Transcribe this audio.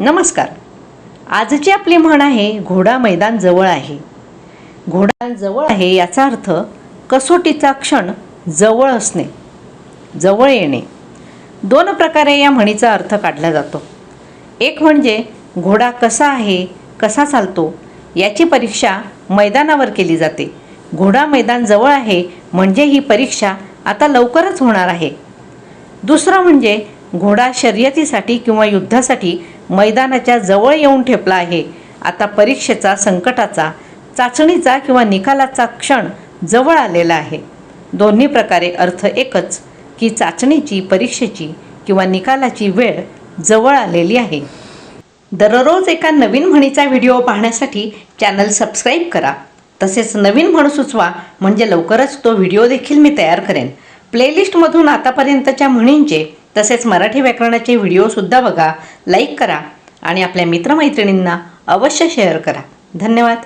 नमस्कार. आजची आपली म्हण आहे घोडा मैदान जवळ आहे. घोडा जवळ आहे याचा अर्थ कसोटीचा क्षण जवळ असणे जवळ येणे. दोन प्रकारे या म्हणीचा अर्थ काढला जातो. एक म्हणजे घोडा कसा आहे कसा चालतो याची परीक्षा मैदानावर केली जाते. घोडा मैदान जवळ आहे म्हणजे ही परीक्षा आता लवकरच होणार आहे. दुसरं म्हणजे घोडा शर्यतीसाठी किंवा युद्धासाठी मैदानाच्या जवळ येऊन ठेपला आहे. आता परीक्षेचा संकटाचा चाचणीचा किंवा निकालाचा क्षण जवळ आलेला आहे. दोन्ही प्रकारे अर्थ एकच की चाचणीची परीक्षेची किंवा निकालाची वेळ जवळ आलेली आहे. दररोज एका नवीन म्हणीचा व्हिडिओ पाहण्यासाठी चॅनल सबस्क्राईब करा. तसेच नवीन म्हण सुचवा म्हणजे लवकरच तो व्हिडिओ देखील मी तयार करेन. प्लेलिस्टमधून आतापर्यंतच्या म्हणींचे तसेच मराठी व्याकरणाचे व्हिडिओसुद्धा बघा लाईक करा आणि आपल्या मित्रमैत्रिणींना अवश्य शेअर करा. धन्यवाद.